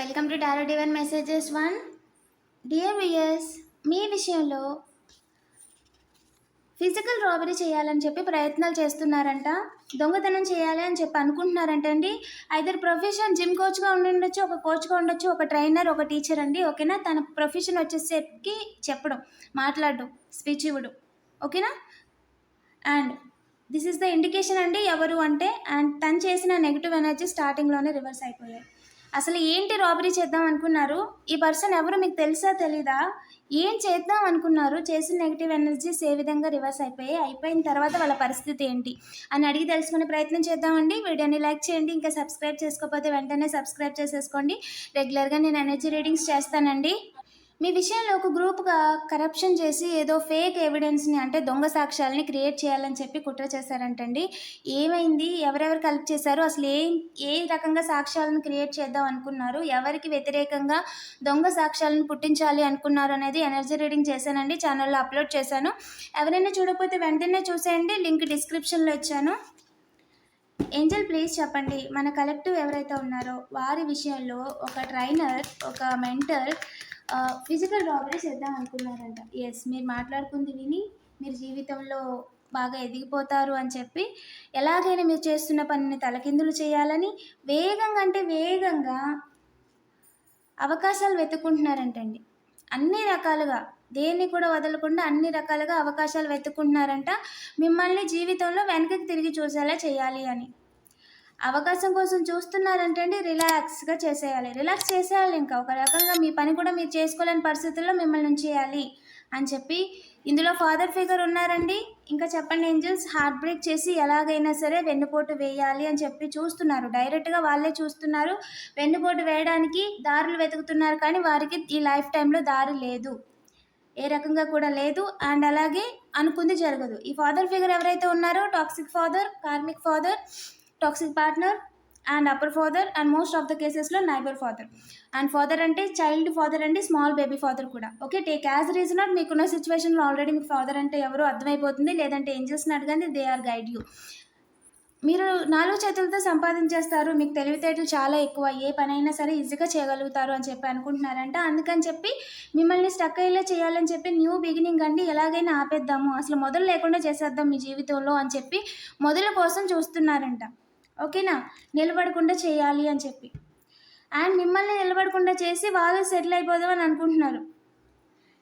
Welcome to tarot divine messages one dear viewers మీ విషయంలో physical robbery చేయాలని చెప్పి ప్రయత్నాలు చేస్తున్నారంట. దొంగతనం చేయాలి అని చెప్పి అనుకుంటున్నారంట అండి. ఐదర్ ప్రొఫెషన్ జిమ్ కోచ్గా ఉండొచ్చు ఒక కోచ్గా ఉండొచ్చు ఒక ట్రైనర్ ఒక టీచర్ అండి. ఓకేనా? తన ప్రొఫెషన్ వచ్చేసరికి చెప్పడం మాట్లాడడం స్పీచ్ ఇవ్వడం. ఓకేనా? And this is the indication అండి ఎవరు అంటే అండ్ తను చేసిన నెగిటివ్ ఎనర్జీ స్టార్టింగ్లోనే రివర్స్ అయిపోయాయి. అసలు ఏంటి రాబరీ చేద్దాం అనుకున్నారు? ఈ పర్సన్ ఎవరు మీకు తెలుసా తెలీదా? ఏం చేద్దాం అనుకున్నారు? చేసిన నెగిటివ్ ఎనర్జీస్ ఏ విధంగా రివర్స్ అయిపోయాయి? అయిపోయిన తర్వాత వాళ్ళ పరిస్థితి ఏంటి? అని అడిగి తెలుసుకునే ప్రయత్నం చేద్దామండి. వీడియోని లైక్ చేయండి ఇంకా సబ్స్క్రైబ్ చేసుకోకపోతే వెంటనే సబ్స్క్రైబ్ చేసేసుకోండి. రెగ్యులర్గా నేను ఎనర్జీ రీడింగ్స్ చేస్తానండి. మీ విషయంలో ఒక గ్రూప్గా కరప్షన్ చేసి ఏదో ఫేక్ ఎవిడెన్స్ని అంటే దొంగ సాక్ష్యాలని క్రియేట్ చేయాలని చెప్పి కుట్ర చేశారంటండి. ఏమైంది? ఎవరెవరు కలెక్ట్ చేశారు? అసలు ఏ ఏ రకంగా సాక్ష్యాలను క్రియేట్ చేద్దాం అనుకున్నారు? ఎవరికి వ్యతిరేకంగా దొంగ సాక్ష్యాలను పుట్టించాలి అనుకున్నారు అనేది ఎనర్జీ రీడింగ్ చేశానండి. ఛానల్లో అప్లోడ్ చేశాను. ఎవరైనా చూడకపోతే వెంటనే చూసేయండి. లింక్ డిస్క్రిప్షన్లో ఇచ్చాను. ఏంజల్ ప్లీజ్ చెప్పండి. మన కలెక్టివ్ ఎవరైతే ఉన్నారో వారి విషయంలో ఒక ట్రైనర్ ఒక మెంటర్ ఫిజికల్ రాబరీ చేద్దాం అనుకున్నారంట. ఎస్ మీరు మాట్లాడుకుంది విని మీరు జీవితంలో బాగా ఎదిగిపోతారు అని చెప్పి ఎలాగైనా మీరు చేస్తున్న పనిని తలకిందులు చేయాలని వేగంగా అంటే వేగంగా అవకాశాలు వెతుక్కుంటున్నారంటండి. అన్ని రకాలుగా దేన్ని కూడా వదలకుండా అన్ని రకాలుగా అవకాశాలు వెతుక్కుంటున్నారంట. మిమ్మల్ని జీవితంలో వెనకకి తిరిగి చూసేలా చేయాలి అని. అవకాశం కోసం చూస్తున్నారంటే అండి రిలాక్స్గా చేసేయాలి. రిలాక్స్ చేసేయాలి ఇంకా. ఒక రకంగా మీ పని కూడా మీరు చేసుకోలేని పరిస్థితుల్లో మిమ్మల్ని ఉంచేయాలి అని చెప్పి ఇందులో ఫాదర్ ఫిగర్ ఉన్నారండి. ఇంకా చెప్పండి ఏంజల్స్ హార్ట్ బ్రేక్ చేసి ఎలాగైనా సరే వెన్నుపోటు వేయాలి అని చెప్పి చూస్తున్నారు. డైరెక్ట్గా వాళ్ళే చూస్తున్నారు. వెన్నుపోటు వేయడానికి దారులు వెతుకుతున్నారు కానీ వారికి ఈ లైఫ్ టైంలో దారి లేదు. ఏ రకంగా కూడా లేదు. అండ్ అలాగే అనుకుంది జరగదు. ఈ ఫాదర్ ఫిగర్ ఎవరైతే ఉన్నారో toxic father karmic father toxic partner and upper father and most of the కేసెస్లో నైబర్ ఫాదర్ అండ్ ఫాదర్ అంటే చైల్డ్ ఫాదర్ అంటే స్మాల్ బేబీ ఫాదర్ కూడా. Okay take as reason out మీకున్న సిచ్యువేషన్లో ఆల్రెడీ మీ ఫాదర్ అంటే ఎవరో అర్థమైపోతుంది లేదంటే ఏం చేస్తున్నారు కానీ దే ఆర్ గైడ్ యూ మీరు నాలుగు చేతులతో సంపాదించేస్తారు మీకు తెలివితేటలు చాలా ఎక్కువ ఏ పనైనా సరే ఈజీగా చేయగలుగుతారు అని చెప్పి అనుకుంటున్నారంట. అందుకని చెప్పి మిమ్మల్ని స్టక్ అయ్యేలా చేయాలని చెప్పి న్యూ బిగినింగ్ అండి ఎలాగైనా ఆపేద్దాము అసలు మొదలు లేకుండా చేసేద్దాం మీ జీవితంలో అని చెప్పి మొదల కోసం చూస్తున్నారంట. ఓకేనా? నిలబడకుండా చేయాలి అని చెప్పి. అండ్ మిమ్మల్ని నిలబడకుండా చేసి వాళ్ళు సెటిల్ అయిపోదాం అని అనుకుంటున్నారు.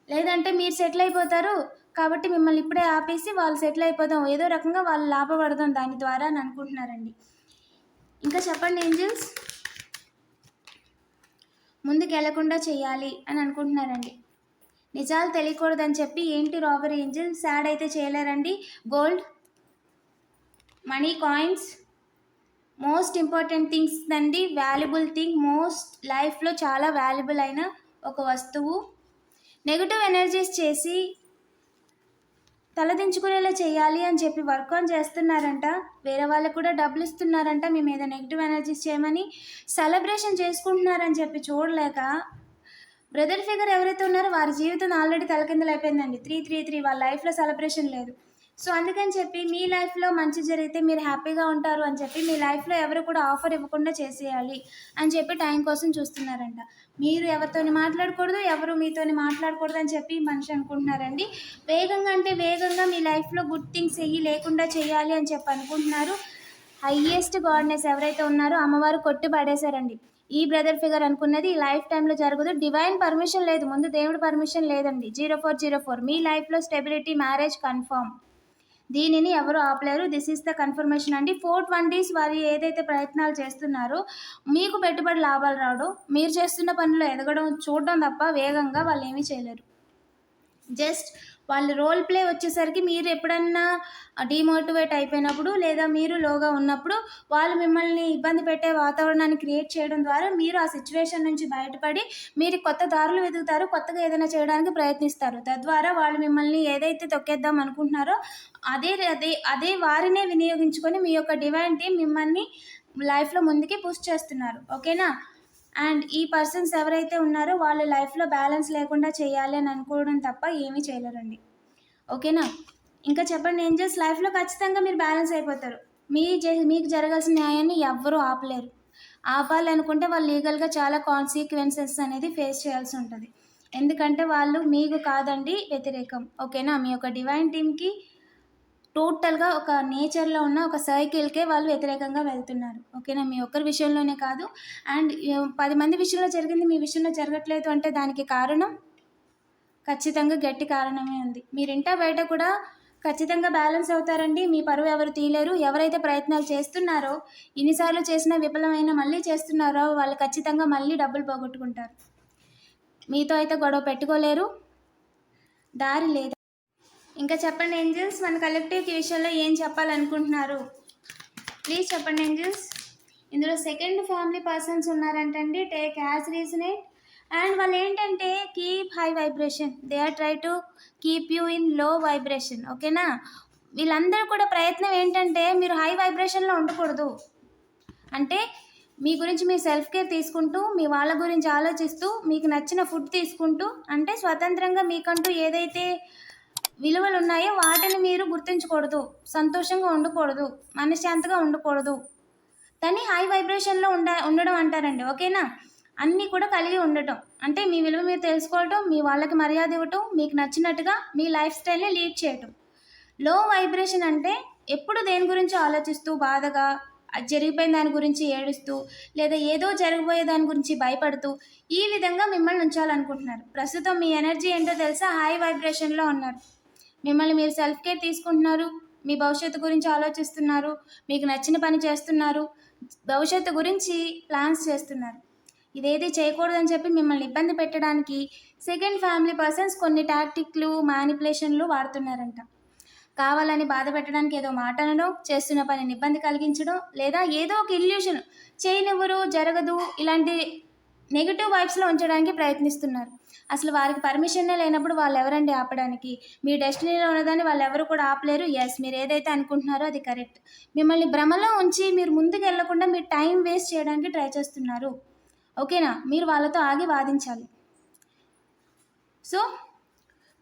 లేదంటే మీరు సెటిల్ అయిపోతారు కాబట్టి మిమ్మల్ని ఇప్పుడే ఆపేసి వాళ్ళు సెటిల్ అయిపోదాం. ఏదో రకంగా వాళ్ళు లాభపడదాం దాని ద్వారా అని అనుకుంటున్నారండి. ఇంకా చెప్పండి ఏంజిల్స్? ముందుకు వెళ్ళకుండా చేయాలి అని అనుకుంటున్నారండి. నిజాలు తెలియకూడదని చెప్పి ఏంటి రాబరీ ఏంజిల్ సాడ్ అయితే చేయలేరండి. Gold money coins most important things అండి వాల్యుబుల్ థింగ్. మోస్ట్ లైఫ్లో చాలా వాల్యుబుల్ అయిన ఒక వస్తువు. నెగిటివ్ ఎనర్జీస్ చేసి తలదించుకునేలా చేయాలి అని చెప్పి వర్క్ ఆన్ చేస్తున్నారంట. వేరే వాళ్ళకు కూడా డబ్బులు ఇస్తున్నారంట మీ మీద నెగిటివ్ ఎనర్జీస్ చేయమని సెలబ్రేషన్ చేసుకుంటున్నారని చెప్పి చూడలేక బ్రదర్ ఫిగర్ ఎవరైతే ఉన్నారో వారి జీవితం ఆల్రెడీ తలకిందలు అయిపోయిందండి. త్రీ త్రీ త్రీ వాళ్ళ లైఫ్లో సెలబ్రేషన్ లేదు. సో అందుకని చెప్పి మీ లైఫ్లో మంచి జరిగితే మీరు హ్యాపీగా ఉంటారు అని చెప్పి మీ లైఫ్లో ఎవరు కూడా ఆఫర్ ఇవ్వకుండా చేసేయాలి అని చెప్పి టైం కోసం చూస్తున్నారంట. మీరు ఎవరితోని మాట్లాడకూడదు ఎవరు మీతోని మాట్లాడకూడదు అని చెప్పి మనిషి అనుకుంటున్నారండి. వేగంగా అంటే వేగంగా మీ లైఫ్లో గుడ్ థింగ్స్ ఎయ్యి లేకుండా చేయాలి అని చెప్పి అనుకుంటున్నారు. హయ్యెస్ట్ గాడ్నెస్ ఎవరైతే ఉన్నారో అమ్మవారు కొట్టి పడేశారండి. ఈ బ్రదర్ ఫిగర్ అనుకున్నది ఈ లైఫ్ టైంలో జరగదు. డివైన్ పర్మిషన్ లేదు. ముందు దేవుడి పర్మిషన్ లేదండి. Zero four zero four. మీ లైఫ్లో స్టెబిలిటీ మ్యారేజ్ కన్ఫర్మ్ దీనిని ఎవరు ఆపలేరు. దిస్ ఈస్ ద కన్ఫర్మేషన్ అండి. ఫోర్ ట్వంటీస్ వారి ఏదైతే ప్రయత్నాలు చేస్తున్నారో మీకు పెట్టుబడి లాభాలు రావడం మీరు చేస్తున్న పనిలో ఎదగడం చూడడం తప్ప వేగంగా వాళ్ళు ఏమీ చేయలేరు. జస్ట్ వాళ్ళ రోల్ ప్లే వచ్చేసరికి మీరు ఎప్పుడన్నా డిమోటివేట్ అయిపోయినప్పుడు లేదా మీరు లోగా ఉన్నప్పుడు వాళ్ళు మిమ్మల్ని ఇబ్బంది పెట్టే వాతావరణాన్ని క్రియేట్ చేయడం ద్వారా మీరు ఆ సిచ్యువేషన్ నుంచి బయటపడి మీరు కొత్త దారులు వెతుకుతారు కొత్తగా ఏదైనా చేయడానికి ప్రయత్నిస్తారు. తద్వారా వాళ్ళు మిమ్మల్ని ఏదైతే తొక్కేద్దాం అనుకుంటున్నారో అదే అదే అదే వారినే వినియోగించుకొని మీ యొక్క డివైన్ టీం మిమ్మల్ని లైఫ్లో ముందుకి పుష్ చేస్తున్నారు. ఓకేనా అండ్ ఈ పర్సన్స్ ఎవరైతే ఉన్నారో వాళ్ళ లైఫ్లో బ్యాలెన్స్ లేకుండా చేయాలి అని అనుకోవడం తప్ప ఏమీ చేయలేరండి. ఓకేనా? ఇంకా చెప్పండి ఏంజల్స్ లైఫ్లో ఖచ్చితంగా మీరు బ్యాలెన్స్ అయిపోతారు. మీ జ మీకు జరగాల్సిన న్యాయాన్ని ఎవ్వరూ ఆపలేరు. ఆపాలనుకుంటే వాళ్ళు లీగల్గా చాలా కాన్సిక్వెన్సెస్ అనేది ఫేస్ చేయాల్సి ఉంటుంది. ఎందుకంటే వాళ్ళు మీకు కాదండి వ్యతిరేకం. ఓకేనా? మీ యొక్క డివైన్ టీమ్కి టోటల్గా ఒక నేచర్లో ఉన్న ఒక సైకిల్కే వాళ్ళు వ్యతిరేకంగా వెళ్తున్నారు. ఓకేనా? మీ ఒక్కరి విషయంలోనే కాదు. అండ్ పది మంది విషయంలో జరిగింది మీ విషయంలో జరగట్లేదు అంటే దానికి కారణం ఖచ్చితంగా గట్టి కారణమే ఉంది. మీరింటా బయట కూడా ఖచ్చితంగా బ్యాలెన్స్ అవుతారండి. మీ పరువు ఎవరు తీయలేరు ఎవరైతే ప్రయత్నాలు చేస్తున్నారో ఇన్నిసార్లు చేసినా విఫలమైన మళ్ళీ చేస్తున్నారో వాళ్ళు ఖచ్చితంగా మళ్ళీ డబ్బులు పోగొట్టుకుంటారు. మీతో అయితే గొడవ పెట్టుకోలేరు. దారి లేదు. ఇంకా చెప్పండి ఏంజిల్స్ మన కలెక్టివ్ విషయంలో ఏం చెప్పాలనుకుంటున్నారు? ప్లీజ్ చెప్పండి ఏంజిల్స్. ఇందులో సెకండ్ ఫ్యామిలీ పర్సన్స్ ఉన్నారంటండి. టేక్ యాజ్ రీజనేట్ అండ్ వాళ్ళు ఏంటంటే keep high vibration they are try to keep you ఇన్లో vibration ఓకేనా వీళ్ళందరూ కూడా ప్రయత్నం ఏంటంటే మీరు హై వైబ్రేషన్లో ఉండకూడదు. అంటే మీ గురించి మీ సెల్ఫ్ కేర్ తీసుకుంటూ మీ వాళ్ళ గురించి ఆలోచిస్తూ మీకు నచ్చిన ఫుడ్ తీసుకుంటూ అంటే స్వతంత్రంగా మీకంటూ ఏదైతే విలువలు ఉన్నాయో వాటిని మీరు గుర్తించకూడదు. సంతోషంగా ఉండకూడదు. మనశ్శాంతిగా ఉండకూడదు. దాన్ని హై వైబ్రేషన్లో ఉండ ఉండడం అంటారండి. ఓకేనా? అన్నీ కూడా కలిగి ఉండటం. అంటే మీ విలువ మీరు తెలుసుకోవటం మీ వాళ్ళకి మర్యాద ఇవ్వటం మీకు నచ్చినట్టుగా మీ లైఫ్ స్టైల్ని లీడ్ చేయటం. లో వైబ్రేషన్ అంటే ఎప్పుడు దేని గురించి ఆలోచిస్తూ బాధగా అది జరిగిపోయిన దాని గురించి ఏడుస్తూ లేదా ఏదో జరగబోయే దాని గురించి భయపడుతూ ఈ విధంగా మిమ్మల్ని ఉంచాలనుకుంటున్నారు. ప్రస్తుతం మీ ఎనర్జీ ఏంటో తెలుసా? హై వైబ్రేషన్లో ఉన్నారు. మిమ్మల్ని మీరు సెల్ఫ్ కేర్ తీసుకుంటున్నారు మీ భవిష్యత్తు గురించి ఆలోచిస్తున్నారు మీకు నచ్చిన పని చేస్తున్నారు భవిష్యత్తు గురించి ప్లాన్స్ చేస్తున్నారు. ఇదేది చేయకూడదని చెప్పి మిమ్మల్ని ఇబ్బంది పెట్టడానికి సెకండ్ ఫ్యామిలీ పర్సన్స్ కొన్ని టాక్టిక్లు మ్యానిపులేషన్లు వాడుతున్నారంట. కావాలని బాధ పెట్టడానికి ఏదో మాట అనడం చేస్తున్న పనిని ఇబ్బంది కలిగించడం లేదా ఏదో ఒక ఇల్యూషన్ చేయనివ్వరు జరగదు ఇలాంటి నెగిటివ్ వైబ్స్లో ఉంచడానికి ప్రయత్నిస్తున్నారు. అసలు వారికి పర్మిషన్నే లేనప్పుడు వాళ్ళు ఎవరండి ఆపడానికి? మీ డెస్టినీలో ఉన్నదాన్ని వాళ్ళు ఎవరు కూడా ఆపలేరు? ఎస్ మీరు ఏదైతే అనుకుంటున్నారో అది కరెక్ట్. మిమ్మల్ని భ్రమలో ఉంచి మీరు ముందుకు వెళ్ళకుండా మీరు టైం వేస్ట్ చేయడానికి ట్రై చేస్తున్నారు. ఓకేనా? మీరు వాళ్ళతో ఆగి వాదించాలి. సో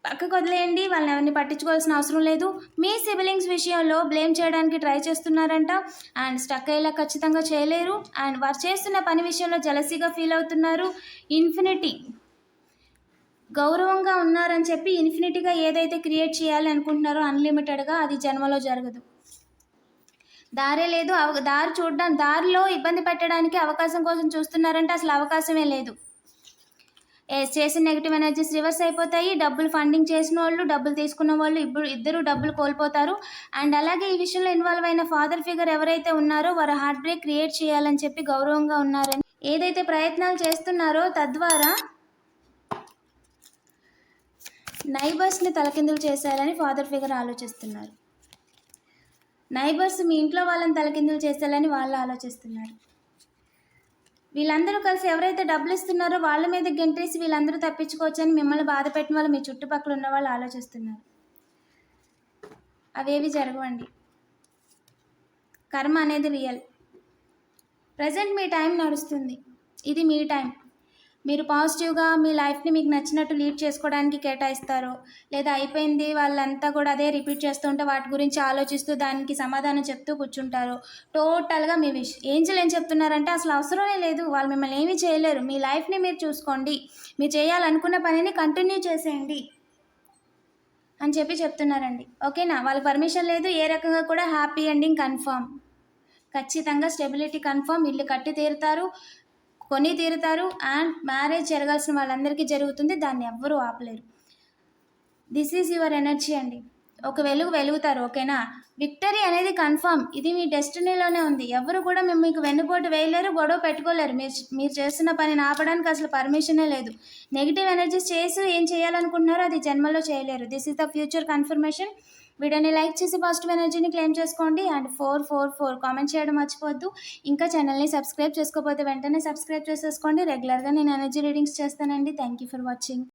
పక్కకు వదిలేయండి. వాళ్ళని ఎవరిని పట్టించుకోవాల్సిన అవసరం లేదు. మీ సిబిలింగ్స్ విషయంలో బ్లేమ్ చేయడానికి ట్రై చేస్తున్నారంట. అండ్ స్టక్ అయ్యేలా ఖచ్చితంగా చేయలేరు. అండ్ వారు చేస్తున్న పని విషయంలో జలసీగా ఫీల్ అవుతున్నారు. ఇన్ఫినిటీ గౌరవంగా ఉన్నారని చెప్పి ఇన్ఫినిటీగా ఏదైతే క్రియేట్ చేయాలి అనుకుంటున్నారో అన్లిమిటెడ్గా అది జన్మలో జరగదు. దారే లేదు అవ దారి చూడడం దారిలో ఇబ్బంది పెట్టడానికి అవకాశం కోసం చూస్తున్నారంటే అసలు అవకాశమే లేదు. చేసిన నెగిటివ్ ఎనర్జీస్ రివర్స్ అయిపోతాయి. డబ్బులు ఫండింగ్ చేసిన వాళ్ళు డబ్బులు తీసుకున్న వాళ్ళు ఇప్పుడు ఇద్దరు డబ్బులు కోల్పోతారు. అండ్ అలాగే ఈ విషయంలో ఇన్వాల్వ్ అయిన ఫాదర్ ఫిగర్ ఎవరైతే ఉన్నారో వారు హార్ట్ బ్రేక్ క్రియేట్ చేయాలని చెప్పి గౌరవంగా ఉన్నారని. ఏదైతే ప్రయత్నాలు చేస్తున్నారో తద్వారా నైబర్స్ని తలకిందులు చేసేయాలని ఫాదర్ ఫిగర్ ఆలోచిస్తున్నారు. నైబర్స్ మీ ఇంట్లో వాళ్ళని తలకిందులు చేసేయాలని వాళ్ళు ఆలోచిస్తున్నారు. వీళ్ళందరూ కలిసి ఎవరైతే డబ్బులు ఇస్తున్నారో వాళ్ళ మీద గెంటేసి వీళ్ళందరూ తప్పించుకోవచ్చని మిమ్మల్ని బాధ పెట్టిన వాళ్ళు మీ చుట్టుపక్కల ఉన్న వాళ్ళు ఆలోచిస్తున్నారు. అవేవి జరగవండి. కర్మ అనేది రియల్. ప్రజెంట్ మీ టైం నడుస్తుంది. ఇది మీ టైం. మీరు పాజిటివ్గా మీ లైఫ్ని మీకు నచ్చినట్టు లీడ్ చేసుకోవడానికి కేటాయిస్తారు. లేదా అయిపోయింది వాళ్ళంతా కూడా అదే రిపీట్ చేస్తుంటే వాటి గురించి ఆలోచిస్తూ దానికి సమాధానం చెప్తూ కూర్చుంటారు. టోటల్గా మీ విష్ ఏంజల్ ఏం చెప్తున్నారంటే అసలు అవసరమే లేదు. వాళ్ళు మిమ్మల్ని ఏమీ చేయలేరు. మీ లైఫ్ని మీరు చూసుకోండి. మీరు చేయాలనుకున్న పనిని కంటిన్యూ చేసేయండి అని చెప్పి చెప్తున్నారండి. ఓకేనా? వాళ్ళ పర్మిషన్ లేదు. ఏ రకంగా కూడా హ్యాపీ ఎండింగ్ కన్ఫర్మ్ ఖచ్చితంగా స్టెబిలిటీ కన్ఫర్మ్ ఇల్లు కట్టి తీరుతారు. కొని తీరుతారు అండ్ మ్యారేజ్ జరగాల్సిన వాళ్ళందరికీ జరుగుతుంది దాన్ని ఎవ్వరూ ఆపలేరు. దిస్ ఈజ్ యువర్ ఎనర్జీ అండి. ఒక వెలుగు వెలుగుతారు ఓకేనా? విక్టరీ అనేది కన్ఫర్మ్ ఇది మీ డెస్టినీలోనే ఉంది. ఎవరు కూడా మేము మీకు వెన్నుపోటు వేయలేరు గొడవ పెట్టుకోలేరు. మీరు మీరు చేస్తున్న పనిని ఆపడానికి అసలు పర్మిషనే లేదు. నెగిటివ్ ఎనర్జీస్ చేసి ఏం చేయాలనుకుంటున్నారో అది జన్మలో చేయలేరు. This is the future confirmation వీడియోని లైక్ చేసి పాజిటివ్ ఎనర్జీని క్లెయిమ్ చేసుకోండి and four four four comment చేయడం మర్చిపోవద్దు. ఇంకా ఛానల్ని సబ్స్క్రైబ్ చేసుకోకపోతే వెంటనే సబ్స్క్రైబ్ చేసేసుకోండి. రెగ్యులర్గా నేను ఎనర్జీ రీడింగ్స్ చేస్తానండి. Thank you for watching.